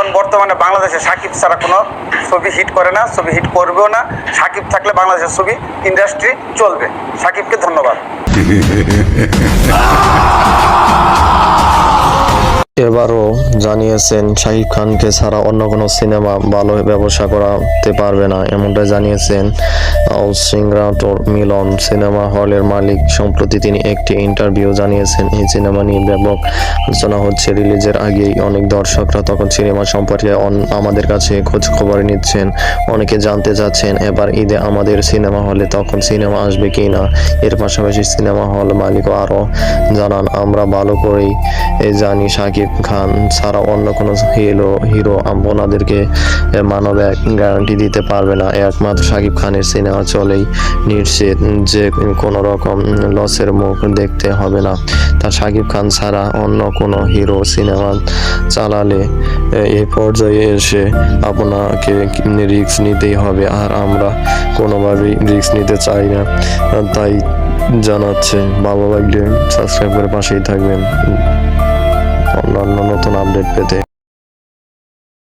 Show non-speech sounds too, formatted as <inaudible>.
এখন বর্তমানে বাংলাদেশে সাকিব ছাড়া কোনো ছবি হিট করে না, ছবি হিট করবেও না। সাকিব থাকলে বাংলাদেশের ছবি ইন্ডাস্ট্রি চলবে। সাকিবকে ধন্যবাদ। <laughs> এবারও জানিয়েছেন শাহিদ খানকে ছাড়া অন্য কোনো সিনেমা ভালো ব্যবসা করাতে পারবে না। এমনটা জানিয়েছেন সিংরাটোর মিলন। সিনেমা হলের মালিক সম্প্রতি তিনি একটি ইন্টারভিউ জানিয়েছেন। এই সিনেমা নিয়ে ব্যাপক আলোচনা হচ্ছে। রিলিজের আগেই অনেক দর্শকরা তখন সিনেমা সম্পর্কে আমাদের কাছে খোঁজ খবর নিচ্ছেন। অনেকে জানতে চাচ্ছেন, এবার ঈদে আমাদের সিনেমা হলে তখন সিনেমা আসবে কি না? এর পাশাপাশি সিনেমা হল মালিকও আরও জানান, আমরা ভালো করেই জানি শাকিব খান ছাড়া অন্য কোনো হিরো হিরো আপনাদেরকে এ মানবে গ্যারান্টি দিতে পারবে না। একমাত্র শাকিব খানের সিনেমা চলেই নিশ্চিত যে কোনো রকম লসের মুখ দেখতে হবে না। তা শাকিব খান ছাড়া অন্য কোনো হিরো সিনেমা চালালে এই পর্যায়ে এসে আপনাকে রিস্ক নিতেই হবে। আর আমরা কোনোভাবেই রিস্ক নিতে চাই না। তাই জানাচ্ছে ভালো লাগলে সাবস্ক্রাইব করে পাশেই থাকবেন। অন্যান্য নতুন আপডেট পেতে।